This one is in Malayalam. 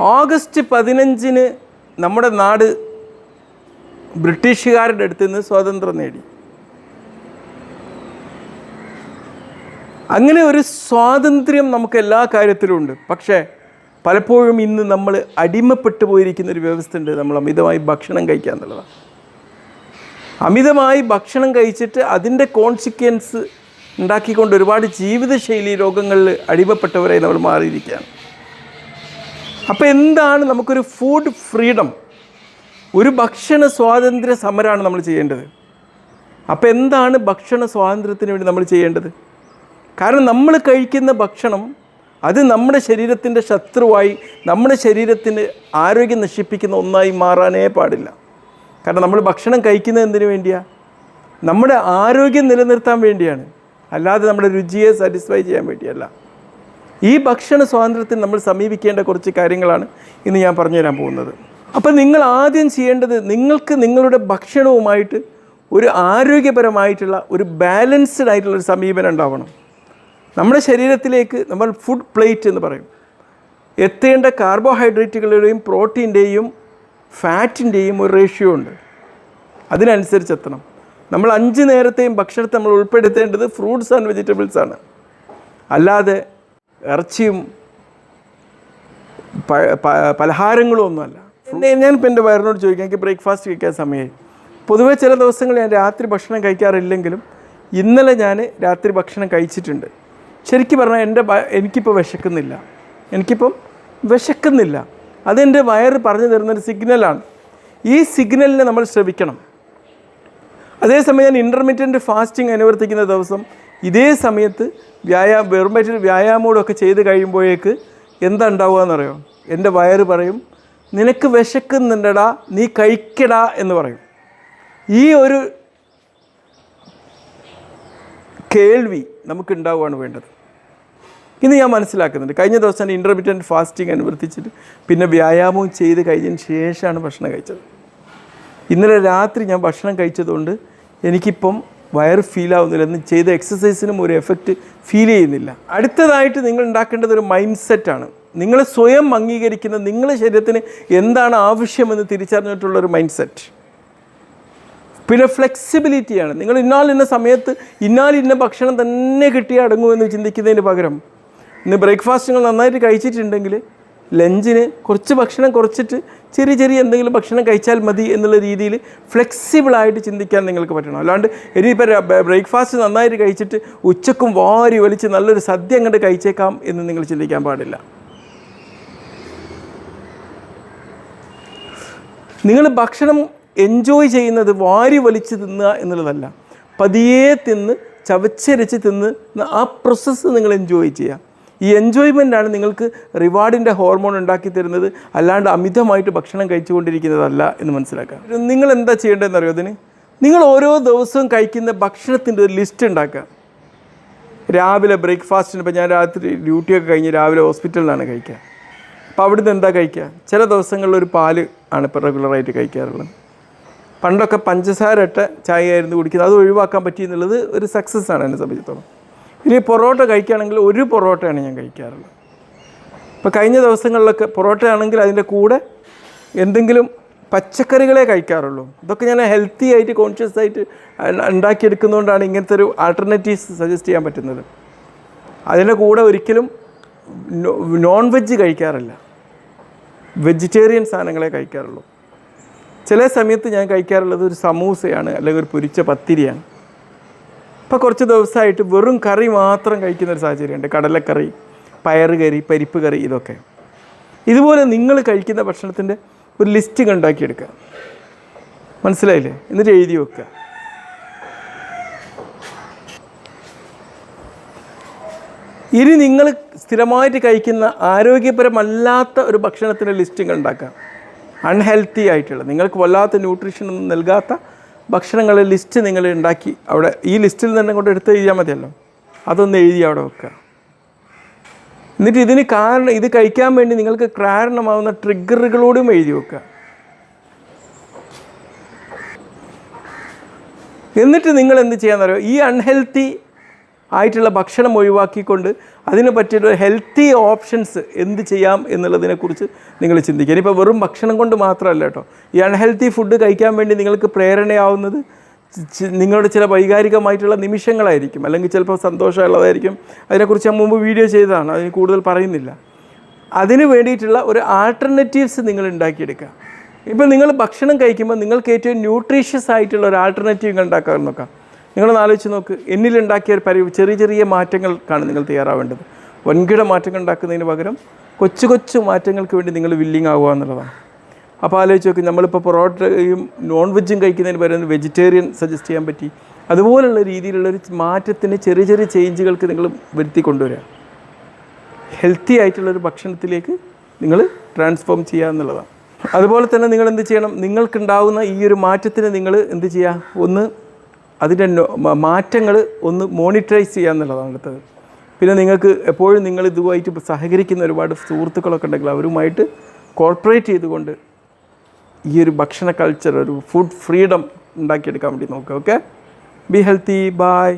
ഓഗസ്റ്റ് പതിനഞ്ചിന് നമ്മുടെ നാട് ബ്രിട്ടീഷുകാരുടെ അടുത്ത് നിന്ന് സ്വാതന്ത്ര്യം നേടി. അങ്ങനെ ഒരു സ്വാതന്ത്ര്യം നമുക്ക് എല്ലാ കാര്യത്തിലും ഉണ്ട്. പക്ഷേ പലപ്പോഴും ഇന്ന് നമ്മൾ അടിമപ്പെട്ടു പോയിരിക്കുന്ന ഒരു വ്യവസ്ഥ ഉണ്ട്. നമ്മൾ അമിതമായി ഭക്ഷണം കഴിക്കുക എന്നുള്ളതാണ്. അമിതമായി ഭക്ഷണം കഴിച്ചിട്ട് അതിന്റെ കോൺസിക്വൻസ് ഉണ്ടാക്കിക്കൊണ്ട് ഒരുപാട് ജീവിതശൈലി രോഗങ്ങളിൽ അടിമപ്പെട്ടവരായി നമ്മൾ മാറിയിരിക്കുകയാണ്. അപ്പോൾ എന്താണ് നമുക്കൊരു ഫുഡ് ഫ്രീഡം ഒരു ഭക്ഷണ സ്വാതന്ത്ര്യ സമരമാണ് നമ്മൾ ചെയ്യേണ്ടത്. അപ്പോൾ എന്താണ് ഭക്ഷണ സ്വാതന്ത്ര്യത്തിന് വേണ്ടി നമ്മൾ ചെയ്യേണ്ടത്? കാരണം നമ്മൾ കഴിക്കുന്ന ഭക്ഷണം അത് നമ്മുടെ ശരീരത്തിന്റെ ശത്രുവായി നമ്മുടെ ശരീരത്തിന് ആരോഗ്യം നശിപ്പിക്കുന്ന ഒന്നായി മാറാനേ പാടില്ല. കാരണം നമ്മൾ ഭക്ഷണം കഴിക്കുന്നത് എന്തിനു വേണ്ടിയാണ് നമ്മുടെ ആരോഗ്യം നിലനിർത്താൻ വേണ്ടിയാണ്. അല്ലാതെ നമ്മുടെ രുചിയെ സാറ്റിസ്ഫൈ ചെയ്യാൻ വേണ്ടിയല്ല. ഈ ഭക്ഷണ സ്വാതന്ത്ര്യത്തിന് നമ്മൾ സമീപിക്കേണ്ട കുറച്ച് കാര്യങ്ങളാണ് ഇന്ന് ഞാൻ പറഞ്ഞു തരാൻ പോകുന്നത്. അപ്പം നിങ്ങൾ ആദ്യം ചെയ്യേണ്ടത് നിങ്ങൾക്ക് നിങ്ങളുടെ ഭക്ഷണവുമായിട്ട് ഒരു ആരോഗ്യപരമായിട്ടുള്ള ഒരു ബാലൻസ്ഡ് ആയിട്ടുള്ള ഒരു സമീപനം ഉണ്ടാവണം. നമ്മുടെ ശരീരത്തിലേക്ക് നമ്മൾ ഫുഡ് പ്ലേറ്റ് എന്ന് പറയും. എത്തേണ്ട കാർബോഹൈഡ്രേറ്റുകളുടെയും പ്രോട്ടീന്റെയും ഫാറ്റിന്റെയും ഒരു റേഷ്യോ ഉണ്ട്. അതിനനുസരിച്ച് എത്തണം. നമ്മൾ അഞ്ച് നേരത്തെയും ഭക്ഷണത്തെ നമ്മൾ ഉൾപ്പെടുത്തേണ്ടത് ഫ്രൂട്ട്സ് ആൻഡ് വെജിറ്റബിൾസ് ആണ്. അല്ലാതെ ഇറച്ചിയും പലഹാരങ്ങളും ഒന്നുമല്ല. ഞാൻ ഇപ്പം എന്റെ വയറിനോട് ചോദിക്കാം എനിക്ക് ബ്രേക്ക്ഫാസ്റ്റ് കഴിക്കാൻ സമയമായി? പൊതുവേ ചില ദിവസങ്ങൾ ഞാൻ രാത്രി ഭക്ഷണം കഴിക്കാറില്ലെങ്കിലും ഇന്നലെ ഞാൻ രാത്രി ഭക്ഷണം കഴിച്ചിട്ടുണ്ട്. ശരിക്കും പറഞ്ഞാൽ എന്റെ എനിക്കിപ്പോൾ വിശക്കുന്നില്ല. എനിക്കിപ്പം വിശക്കുന്നില്ല. അതെന്റെ വയറ് പറഞ്ഞു തരുന്നൊരു സിഗ്നലാണ്. ഈ സിഗ്നലിനെ നമ്മൾ ശ്രവിക്കണം. അതേസമയം ഞാൻ ഇന്റർമീഡിയന്റ് ഫാസ്റ്റിംഗ് അനുവർത്തിക്കുന്ന ദിവസം ഇതേ സമയത്ത് വ്യായാമം വെറും വയറ്റിൽ വ്യായാമമൂടൊക്കെ ചെയ്ത് കഴിയുമ്പോഴേക്ക് എന്താ ഉണ്ടാവുക എന്നറിയോ എന്റെ വയറ് പറയും നിനക്ക് വിശക്കുന്നുണ്ടടാ നീ കഴിക്കടാ എന്ന് പറയും. ഈ ഒരു കേൾവി നമുക്കുണ്ടാവുകയാണ് വേണ്ടത്. ഇന്ന് ഞാൻ മനസ്സിലാക്കുന്നുണ്ട്. കഴിഞ്ഞ ദിവസം ഇന്റർമീഡിയന്റ് ഫാസ്റ്റിംഗ് അനുവർത്തിച്ചിട്ട് പിന്നെ വ്യായാമവും ചെയ്ത് കഴിഞ്ഞതിന് ശേഷമാണ് ഭക്ഷണം കഴിച്ചത്. ഇന്നലെ രാത്രി ഞാൻ ഭക്ഷണം കഴിച്ചതുകൊണ്ട് എനിക്കിപ്പം വയറ് ഫീൽ ആവുന്നില്ല എന്ന് ചെയ്ത എക്സസൈസിനും ഒരു എഫക്റ്റ് ഫീൽ ചെയ്യുന്നില്ല. അടുത്തതായിട്ട് നിങ്ങൾ ഉണ്ടാക്കേണ്ടത് ഒരു മൈൻഡ് സെറ്റാണ് നിങ്ങൾ സ്വയം അംഗീകരിക്കുന്ന നിങ്ങളുടെ ശരീരത്തിന് എന്താണ് ആവശ്യമെന്ന് തിരിച്ചറിഞ്ഞിട്ടുള്ള ഒരു മൈൻഡ് സെറ്റ് പിന്നെ ഫ്ലെക്സിബിലിറ്റിയാണ് നിങ്ങൾ ഇന്നാൽ ഇന്ന സമയത്ത് ഇന്നാൽ ഇന്ന ഭക്ഷണം തന്നെ കിട്ടിയ അടങ്ങുമെന്ന് ചിന്തിക്കുന്നതിന് പകരം ഇന്ന് ബ്രേക്ക്ഫാസ്റ്റ് നിങ്ങൾ നന്നായിട്ട് കഴിച്ചിട്ടുണ്ടെങ്കിൽ ലഞ്ചിന് കുറച്ച് ഭക്ഷണം കുറച്ചിട്ട് ചെറിയ ചെറിയ എന്തെങ്കിലും ഭക്ഷണം കഴിച്ചാൽ മതി എന്നുള്ള രീതിയിൽ ഫ്ലെക്സിബിളായിട്ട് ചിന്തിക്കാൻ നിങ്ങൾക്ക് പറ്റണം. അല്ലാണ്ട് ഇനിയിപ്പോൾ ബ്രേക്ക്ഫാസ്റ്റ് നന്നായിട്ട് കഴിച്ചിട്ട് ഉച്ചക്കും വാരി വലിച്ച് നല്ലൊരു സദ്യ അങ്ങോട്ട് കഴിച്ചേക്കാം എന്ന് നിങ്ങൾ ചിന്തിക്കാൻ പാടില്ല. നിങ്ങൾ ഭക്ഷണം എൻജോയ് ചെയ്യുന്നത് വാരി വലിച്ച് തിന്നുക എന്നുള്ളതല്ല. പതിയെ തിന്ന് ചവച്ചരച്ച് തിന്ന് ആ പ്രോസസ്സ് നിങ്ങൾ എൻജോയ് ചെയ്യുക. ഈ എൻജോയ്മെന്റാണ് നിങ്ങൾക്ക് റിവാർഡിന്റെ ഹോർമോൺ ഉണ്ടാക്കി തരുന്നത്. അല്ലാണ്ട് അമിതമായിട്ട് ഭക്ഷണം കഴിച്ചുകൊണ്ടിരിക്കുന്നതല്ല എന്ന് മനസ്സിലാക്കാം നിങ്ങൾ എന്താ ചെയ്യേണ്ടതെന്ന് അറിയോ അതിന്? നിങ്ങൾ ഓരോ ദിവസവും കഴിക്കുന്ന ഭക്ഷണത്തിന്റെ ഒരു ലിസ്റ്റ് ഉണ്ടാക്കുക. രാവിലെ ബ്രേക്ക്ഫാസ്റ്റിന് ഇപ്പോൾ ഞാൻ രാത്രി ഡ്യൂട്ടിയൊക്കെ കഴിഞ്ഞ് രാവിലെ ഹോസ്പിറ്റലിലാണ് കഴിക്കുക. അപ്പോൾ അവിടുന്ന് എന്താ കഴിക്കുക? ചില ദിവസങ്ങളിൽ ഒരു പാൽ ആണ് ഇപ്പോൾ റെഗുലറായിട്ട് കഴിക്കാറുള്ളത്. പണ്ടൊക്കെ പഞ്ചസാര ഇട്ട ചായ ആയിരുന്നു കുടിക്കുന്നത്. അത് ഒഴിവാക്കാൻ പറ്റി എന്നുള്ളത് ഒരു സക്സസ് ആണ് എന്നെ സംബന്ധിച്ചിടത്തോളം. ഇനി പൊറോട്ട കഴിക്കുകയാണെങ്കിൽ ഒരു പൊറോട്ടയാണ് ഞാൻ കഴിക്കാറുള്ളത്. ഇപ്പോൾ കഴിഞ്ഞ ദിവസങ്ങളിലൊക്കെ പൊറോട്ട ആണെങ്കിൽ അതിന്റെ കൂടെ എന്തെങ്കിലും പച്ചക്കറികളെ കഴിക്കാറുള്ളൂ. ഇതൊക്കെ ഞാൻ ഹെൽത്തി ആയിട്ട് കോൺഷ്യസ് ആയിട്ട് ഉണ്ട- ഉണ്ടാക്കിയെടുക്കുന്നതുകൊണ്ടാണ് ഇങ്ങനത്തെ ഒരു ആൾട്ടർനേറ്റീവ്സ് സജസ്റ്റ് ചെയ്യാൻ പറ്റുന്നത്. അതിന്റെ കൂടെ ഒരിക്കലും നോൺ വെജ് കഴിക്കാറില്ല. വെജിറ്റേറിയൻ സാധനങ്ങളെ കഴിക്കാറുള്ളൂ. ചില സമയത്ത് ഞാൻ കഴിക്കാറുള്ളത് ഒരു സമൂസയാണ് അല്ലെങ്കിൽ ഒരു പൊരിച്ച പത്തിരിയാണ്. ഇപ്പോൾ കുറച്ച് ദിവസമായിട്ട് വെറും കറി മാത്രം കഴിക്കുന്ന ഒരു സാഹചര്യമുണ്ട്. കടലക്കറി പയറ് കറി പരിപ്പ് കറി ഇതൊക്കെ. ഇതുപോലെ നിങ്ങൾ കഴിക്കുന്ന ഭക്ഷണത്തിന്റെ ഒരു ലിസ്റ്റ് ഉണ്ടാക്കിയെടുക്കുക. മനസ്സിലായില്ലേ? എന്നിട്ട് എഴുതി വെക്കുക. ഇനി നിങ്ങൾ സ്ഥിരമായിട്ട് കഴിക്കുന്ന ആരോഗ്യപരമല്ലാത്ത ഒരു ഭക്ഷണത്തിന്റെ ലിസ്റ്റ് ഉണ്ടാക്കുക. അൺഹെൽത്തി ആയിട്ടുള്ള. നിങ്ങൾക്ക് വല്ലാത്ത ന്യൂട്രീഷൻ ഒന്നും നൽകാത്ത ഭക്ഷണങ്ങളുടെ ലിസ്റ്റ് നിങ്ങൾ ഉണ്ടാക്കി അവിടെ ഈ ലിസ്റ്റിൽ തന്നെ കൊണ്ട് എടുത്ത് എഴുതിയാൽ മതിയല്ലോ. അതൊന്ന് എഴുതി അവിടെ വെക്കുക. എന്നിട്ട് ഇതിന് കാരണം ഇത് കഴിക്കാൻ വേണ്ടി നിങ്ങൾക്ക് കാരണമാവുന്ന ട്രിഗറുകളോടും എഴുതി വെക്കുക. എന്നിട്ട് നിങ്ങൾ എന്ത് ചെയ്യാൻ ഈ അൺഹെൽത്തി ആയിട്ടുള്ള ഭക്ഷണം ഒഴിവാക്കിക്കൊണ്ട് അതിന് പറ്റിയൊരു ഹെൽത്തി ഓപ്ഷൻസ് എന്ത് ചെയ്യാം എന്നുള്ളതിനെക്കുറിച്ച് നിങ്ങൾ ചിന്തിക്കുക. ഇനിയിപ്പോൾ വെറും ഭക്ഷണം കൊണ്ട് മാത്രമല്ല കേട്ടോ. ഈ അൺഹെൽത്തി ഫുഡ് കഴിക്കാൻ വേണ്ടി നിങ്ങൾക്ക് പ്രേരണയാവുന്നത് നിങ്ങളുടെ ചില വൈകാരികമായിട്ടുള്ള നിമിഷങ്ങളായിരിക്കും. അല്ലെങ്കിൽ ചിലപ്പോൾ സന്തോഷമുള്ളതായിരിക്കും. അതിനെക്കുറിച്ച് ഞാൻ മുമ്പ് വീഡിയോ ചെയ്തതാണ്. അതിന് കൂടുതൽ പറയുന്നില്ല. അതിന് വേണ്ടിയിട്ടുള്ള ഒരു ആൾട്ടർനേറ്റീവ്സ് നിങ്ങൾ ഉണ്ടാക്കിയെടുക്കുക. ഇപ്പോൾ നിങ്ങൾ ഭക്ഷണം കഴിക്കുമ്പോൾ നിങ്ങൾക്ക് ഏറ്റവും ന്യൂട്രീഷ്യസ് ആയിട്ടുള്ള ഒരു ആൾട്ടർനേറ്റീവ് നിങ്ങൾ ഉണ്ടാക്കാൻ നോക്കാം. നിങ്ങളൊന്ന് ആലോചിച്ച് നോക്ക്. എന്നിലുണ്ടാക്കിയ പരി ചെറിയ ചെറിയ മാറ്റങ്ങൾക്കാണ് നിങ്ങൾ തയ്യാറാവേണ്ടത്. വൻകിട മാറ്റങ്ങൾ ഉണ്ടാക്കുന്നതിന് പകരം കൊച്ചു കൊച്ചു മാറ്റങ്ങൾക്ക് വേണ്ടി നിങ്ങൾ വില്ലിങ് ആവുക എന്നുള്ളതാണ്. അപ്പോൾ ആലോചിച്ച് നോക്കി നമ്മളിപ്പോൾ പൊറോട്ടയും നോൺ വെജും കഴിക്കുന്നതിന് പകരം വെജിറ്റേറിയൻ സജസ്റ്റ് ചെയ്യാൻ പറ്റി. അതുപോലുള്ള രീതിയിലുള്ള ഒരു മാറ്റത്തിന് ചെറിയ ചെറിയ ചേഞ്ചുകൾക്ക് നിങ്ങൾ വരുത്തി കൊണ്ടുവരിക. ഹെൽത്തി ആയിട്ടുള്ളൊരു ഭക്ഷണത്തിലേക്ക് നിങ്ങൾ ട്രാൻസ്ഫോം ചെയ്യുക എന്നുള്ളതാണ്. അതുപോലെ തന്നെ നിങ്ങൾ എന്ത് ചെയ്യണം? നിങ്ങൾക്കുണ്ടാവുന്ന ഈ ഒരു മാറ്റത്തിന് നിങ്ങൾ എന്ത് ചെയ്യുക? ഒന്ന് അതിന്റെ മാറ്റങ്ങൾ ഒന്ന് മോണിറ്ററൈസ് ചെയ്യുക എന്നുള്ളതാണ് അടുത്തത്. പിന്നെ നിങ്ങൾക്ക് എപ്പോഴും നിങ്ങൾ ഇതുമായിട്ട് സഹകരിക്കുന്ന ഒരുപാട് സുഹൃത്തുക്കളൊക്കെ ഉണ്ടെങ്കിൽ അവരുമായിട്ട് കോർപ്പറേറ്റ് ചെയ്തുകൊണ്ട് ഈ ഒരു ഭക്ഷണ കൾച്ചർ ഒരു ഫുഡ് ഫ്രീഡം ഉണ്ടാക്കിയെടുക്കാൻ വേണ്ടി നോക്കുക ഓക്കെ ബി ഹെൽത്തി ബൈ